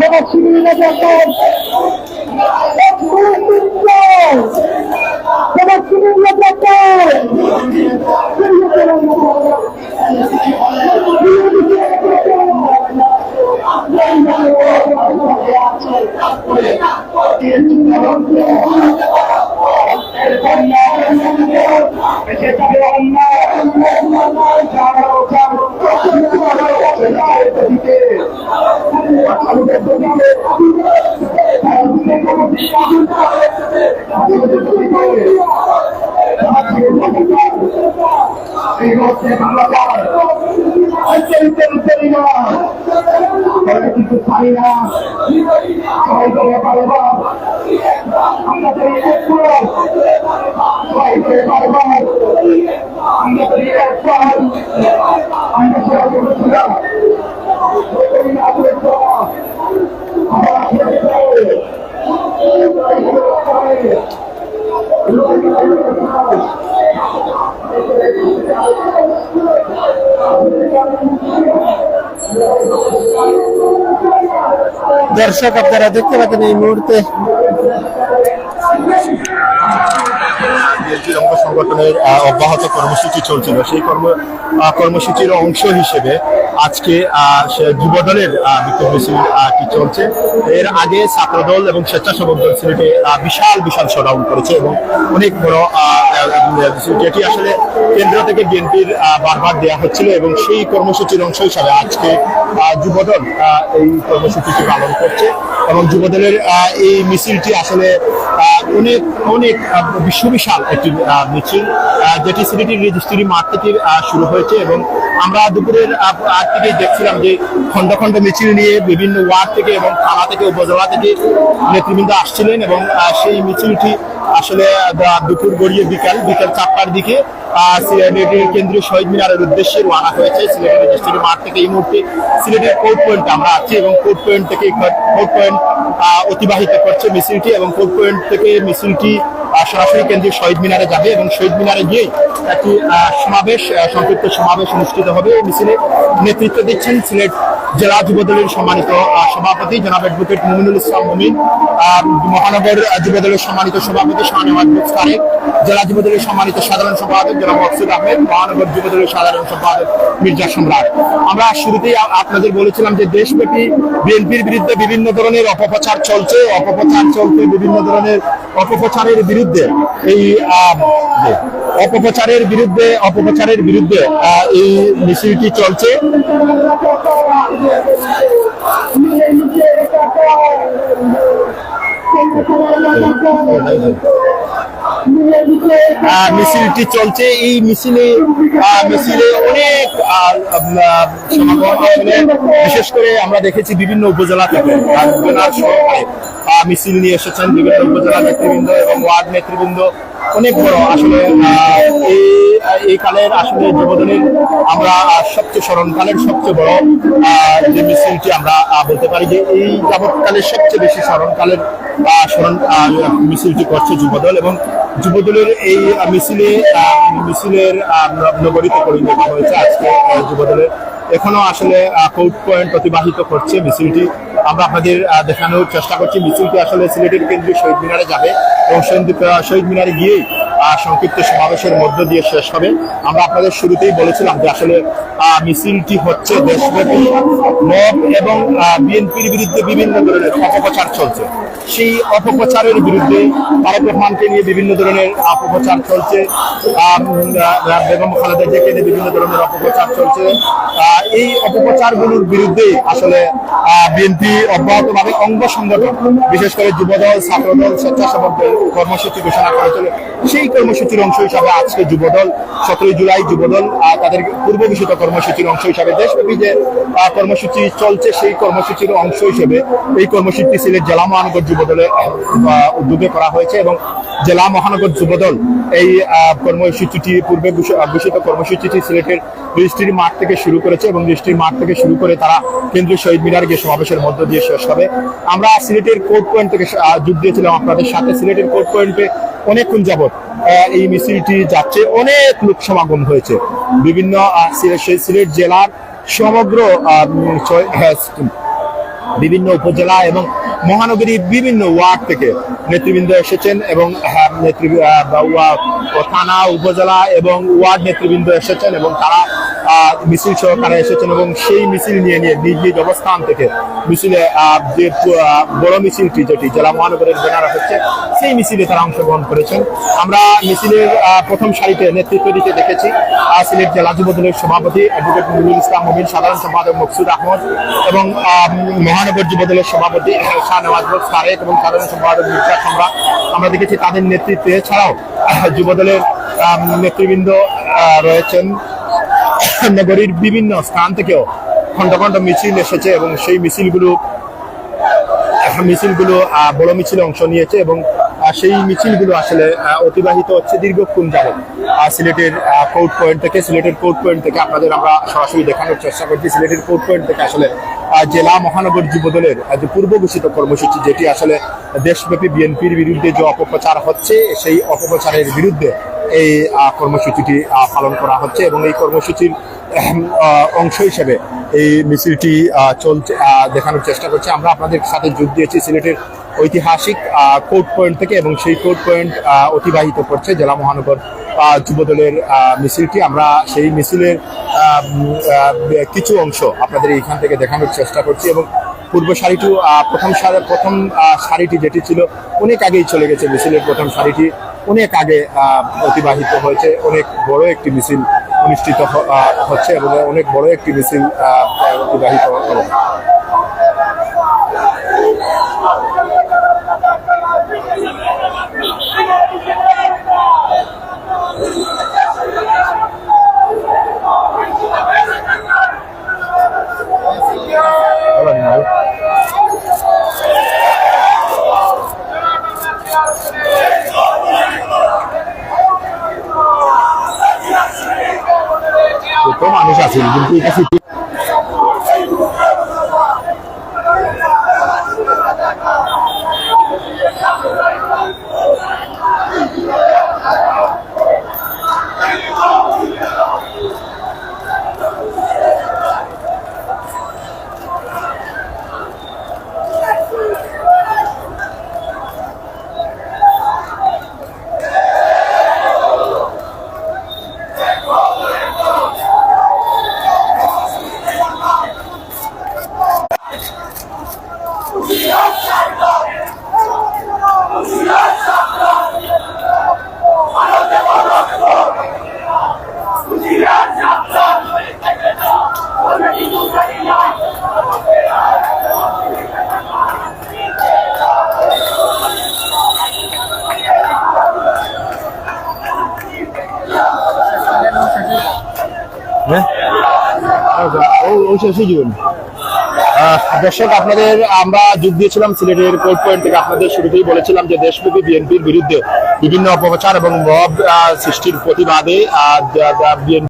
সমাজ শিবিরে যখন সমাজ শিবিরে এই হচ্ছে কিন্তু পারি না সবাই করে পারব আমরা তো একটু সবাই করে পারব আমরা তো একবার আমরা দর্শক আপনারা দেখতে পাচ্ছেন এই মুহূর্তে বিএনপির অঙ্গ সংগঠনের অব্যাহত কর্মসূচি চলছিল। সেই কর্ম কর্মসূচির অংশ হিসেবে আজকে যুবদলের বিক্ষোভ মিছিল কি চলছে? এর আগে ছাত্রদল এবং স্বেচ্ছাসেবক দল সিলেটে বিশাল বিশাল শোডাউন করেছে এবং অনেক বড় যেটি আসলে কেন্দ্র থেকে বিএনপির বারবার দেওয়া হচ্ছিল এবং সেই কর্মসূচির অংশ হিসাবে আজকে যুবদল এই কর্মসূচিটি পালন করছে এবং যুবদলের এই মিছিলটি আসলে অনেক অনেক বিশ্ববিশাল একটি মিছিল যেটি সিলেটের রেজিস্ট্রি মাঠ থেকে শুরু হয়েছে এবং আমরা দুপুরের আগ থেকেই দেখছিলাম যে খন্ড খন্ড মিছিল নিয়ে বিভিন্ন ওয়ার্ড থেকে এবং থানা থেকে, উপজেলা থেকে নেতৃবৃন্দ আসছিলেন এবং সেই মিছিলটি আসলে দুপুর গড়িয়ে বিকাল বিকাল চারটার দিকে সিলেটের কেন্দ্রীয় শহীদ মিনারের উদ্দেশ্যে রওনা হয়েছে। সিলেটের রেজিস্ট্রি মাঠ থেকে এই মুহূর্তে সিলেটের কোর্ট পয়েন্ট আমরা আছি এবং কোর্ট পয়েন্ট থেকে কোর্ট পয়েন্ট অতিবাহিত করছে মিছিলটি এবং কোর্ট পয়েন্ট থেকে মিছিলটি সরাসরি কেন্দ্রীয় শহীদ মিনারে যাবে এবং শহীদ মিনারে গিয়ে একটি সমাবেশ সংক্ষিপ্ত সমাবেশ অনুষ্ঠিত হবে। মিছিলে নেতৃত্ব দিচ্ছেন সিলেট জেলা যুবদলের সম্মানিত সভাপতি জনাব অ্যাডভোকেট মুমিনুল ইসলাম মুমিন। মহানগর যুবদলের সম্মানিত সভাপতি শাহনেওয়াজ তারেক জেলা যুবদলের সম্মানিত সাধারণ সম্পাদক জনাব মকসুদ আহমেদ, মহানগর যুবদলের সাধারণ সম্পাদক মির্জা সম্রাট। আমরা শুরুতেই আপনাদের বলেছিলাম যে দেশব্যাপী বিএনপির বিরুদ্ধে বিভিন্ন ধরনের অপপ্রচার চলছে। অপপ্রচার চলছে বিভিন্ন ধরনের অপপ্রচারের বিরুদ্ধে। এই অপপ্রচারের বিরুদ্ধে অপপ্রচারের বিরুদ্ধে এই মিছিলটি চলছে। মিছিলটি চলছে। এই মিছিলে মিছিলে অনেক বিশেষ করে আমরা দেখেছি বিভিন্ন উপজেলা থেকে মিছিল নিয়ে এসেছেন বিভিন্ন উপজেলা নেতৃবৃন্দ এবং ওয়ার্ড নেতৃবৃন্দ। অনেক বড় আসলে এই কালের আসলে যুবদলের আমরা সবচেয়ে স্মরণকালের সবচেয়ে বড় যে মিছিলটি আমরা বলতে পারি যে এই যাবৎকালের সবচেয়ে বেশি স্মরণকালের স্মরণ মিছিলটি করছে যুবদল এবং যুবদলের এই মিছিলে মিছিলের নগরীতে পরিণত হয়েছে আজকে যুবদলের। এখনও আসলে কোর্ট পয়েন্ট অতিবাহিত করছে মিছিলটি। আমরা আপনাদের দেখানোর চেষ্টা করছি। মিছিলটি আসলে সিলেটের কেন্দ্রীয় শহীদ মিনারে যাবে। এবং শহীদ মিনারে গিয়েই সংক্ষিপ্ত সমাবেশের মধ্য দিয়ে শেষ হবে। আমরা আপনাদের শুরুতেই বলেছিলাম যে আসলে মিছিলটি হচ্ছে দেশব্যাপী মব এবং বিএনপির বিরুদ্ধে বিভিন্ন ধরনের অপপ্রচার চলছে। সেই অপপ্রচারের বিরুদ্ধে তারেক রহমানকে নিয়ে বিভিন্ন ধরনের অপপ্রচার চলছে। বেগম খালেদা জিয়াকে নিয়ে বিভিন্ন ধরনের অপপ্রচার চলছে। এই অপপ্রচারগুলোর বিরুদ্ধে আসলে বিএনপি অব্যাহতভাবে অঙ্গ সংগঠন, বিশেষ করে যুবদল, ছাত্রদল স্বেচ্ছাসেবক কর্মসূচি ঘোষণা করেছিল। সেই কর্মসূচির অংশ হিসাবে আজকে যুবদল সতেরোই জুলাই যুবদল তাদের পূর্ব ঘোষিত কর্মসূচির অংশ হিসাবে দেশব্যাপী যে কর্মসূচি চলছে সেই কর্মসূচির অংশ হিসেবে এই কর্মসূচিটি সিলেট জেলা মহানগর যুবদলে আহ, উদ্যোগে করা হয়েছে এবং জেলা মহানগর যুবদল এই কর্মসূচিটি পূর্বে ঘোষিত কর্মসূচিটি সিলেটের রেজিস্ট্রির মাঠ থেকে শুরু করেছে এবং রেজিস্ট্রির মাঠ থেকে শুরু করে তারা কেন্দ্রীয় শহীদ মিনার গিয়ে সমাবেশের মধ্য দিয়ে শেষ হবে। আমরা সিলেটের কোর্ট পয়েন্ট থেকে যোগ দিয়েছিলাম আপনাদের সাথে। সিলেটের কোর্ট পয়েন্টে অনেকক্ষণ যাবৎ এই মিছিলটি যাচ্ছে। অনেক লোক সমাগম হয়েছে। বিভিন্ন সিলেট জেলার সমগ্র হ্যাঁ, বিভিন্ন উপজেলা এবং মহানগরীর বিভিন্ন ওয়ার্ড থেকে নেতৃবৃন্দ এসেছেন এবং হ্যাঁ, নেতৃ থানা উপজেলা এবং ওয়ার্ড নেতৃবৃন্দ এসেছেন এবং তারা মিছিল সহকারে এসেছেন এবং সেই মিছিল নিয়ে নিয়ে নিজ নিজ অবস্থান থেকে মিছিলে যে বড় মিছিলটি যেটি জেলা মহানগরের ব্যানার হচ্ছে, সেই মিছিলে তারা অংশগ্রহণ করেছেন। আমরা মিছিলের প্রথম সারিতে নেতৃত্ব দিতে দেখেছি। সিলেট জেলা যুব দলের সভাপতি অ্যাডভোকেট নুরুল ইসলাম মবিন সাধারণ সম্পাদক মকসুদ আহমদ এবং মহানগর যুব দলের সভাপতি শাহনওয়াজ তারেক এবং সাধারণ সম্পাদক মির্জা সম্রাট আমরা দেখেছি তাদের নেতৃত্বে ছাড়াও যুব দলের নেতৃবৃন্দ রয়েছেন। নগরীর বিভিন্ন স্থান থেকেও খন্ড খন্ড মিছিল এসেছে এবং সেই মিছিলগুলো মিছিলগুলো বড় মিছিলে অংশ নিয়েছে এবং সেই মিছিলগুলো আসলে অতিবাহিত হচ্ছে দীর্ঘক্ষণ আহ, সিলেটের কোর্ট পয়েন্ট থেকে সিলেটের কোর্ট পয়েন্ট থেকে আপনাদের আমরা সরাসরি দেখানোর চেষ্টা করছি। সিলেটের কোর্ট পয়েন্ট থেকে আসলে জেলা মহানগর যুবদলের যে পূর্ব ঘোষিত কর্মসূচি যেটি আসলে দেশব্যাপী বিএনপির বিরুদ্ধে যে অপপ্রচার হচ্ছে সেই অপপ্রচারের বিরুদ্ধে এই কর্মসূচিটি পালন করা হচ্ছে এবং এই কর্মসূচির অংশ হিসেবে এই মিছিলটি চলছে দেখানোর চেষ্টা করছি। আমরা আপনাদের সাথে যোগ দিয়েছি সিলেটের ঐতিহাসিক কোর্ট পয়েন্ট থেকে এবং সেই কোর্ট পয়েন্ট অতিবাহিত করছে জেলা মহানগর যুবদলের মিছিলটি। আমরা সেই মিছিলের কিছু অংশ আপনাদের এইখান থেকে দেখানোর চেষ্টা করছি এবং পূর্ব সারিটি আহ, প্রথম সারি প্রথম সারিটি যেটি ছিল অনেক আগেই চলে গেছে মিছিলের প্রথম সারিটি। অনেক আগে অতিবাহিত হয়েছে, অনেক বড় একটি মিছিল অনুষ্ঠিত হচ্ছে এবং অনেক বড় একটি মিছিল অতিবাহিত হবে। Sebelum. দর্শক, আপনাদের আমরা যোগ দিয়েছিলাম সিলেটের কোর্ট পয়েন্ট থেকে আপনাদের শুরুতেই বলেছিলাম যে দেশব্যাপী বিএনপির বিরুদ্ধে বিভিন্ন অপপ্রচার এবং মব সৃষ্টির প্রতিবাদে বিএনপি